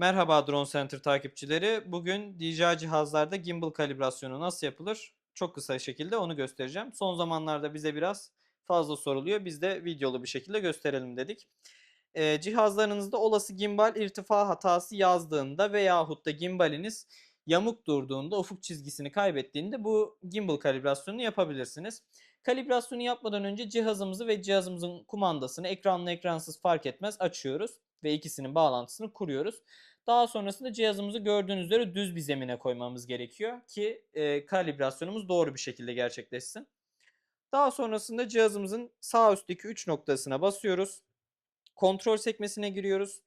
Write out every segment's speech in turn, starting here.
Merhaba Drone Center takipçileri. Bugün DJI cihazlarda gimbal kalibrasyonu nasıl yapılır? Çok kısa şekilde onu göstereceğim. Son zamanlarda bize biraz fazla soruluyor. Biz de videolu bir şekilde gösterelim dedik. Ee, cihazlarınızda olası gimbal irtifa hatası yazdığında veyahut da gimbaliniz yamuk durduğunda, ufuk çizgisini kaybettiğinde bu gimbal kalibrasyonunu yapabilirsiniz. Kalibrasyonu yapmadan önce cihazımızı ve cihazımızın kumandasını ekranlı ekransız fark etmez açıyoruz ve ikisinin bağlantısını kuruyoruz. Daha sonrasında cihazımızı gördüğünüz üzere düz bir zemine koymamız gerekiyor ki e, kalibrasyonumuz doğru bir şekilde gerçekleşsin. Daha sonrasında cihazımızın sağ üstteki 3 noktasına basıyoruz. Kontrol sekmesine giriyoruz.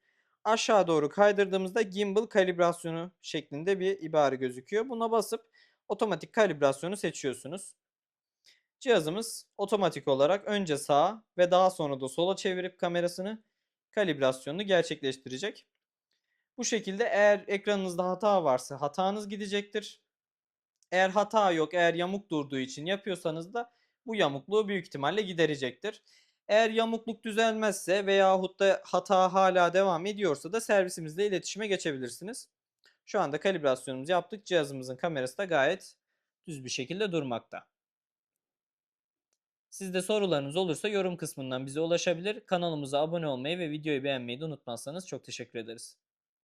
Aşağı doğru kaydırdığımızda gimbal kalibrasyonu şeklinde bir ibare gözüküyor. Buna basıp otomatik kalibrasyonu seçiyorsunuz. Cihazımız otomatik olarak önce sağa ve daha sonra da sola çevirip kamerasını kalibrasyonunu gerçekleştirecek. Bu şekilde eğer ekranınızda hata varsa hatanız gidecektir. Eğer hata yok, eğer yamuk durduğu için yapıyorsanız da bu yamukluğu büyük ihtimalle giderecektir. Eğer yamukluk düzelmezse veyahut da hata hala devam ediyorsa da servisimizle iletişime geçebilirsiniz. Şu anda kalibrasyonumuzu yaptık. Cihazımızın kamerası da gayet düz bir şekilde durmakta. Sizde sorularınız olursa yorum kısmından bize ulaşabilir. Kanalımıza abone olmayı ve videoyu beğenmeyi de unutmazsanız çok teşekkür ederiz.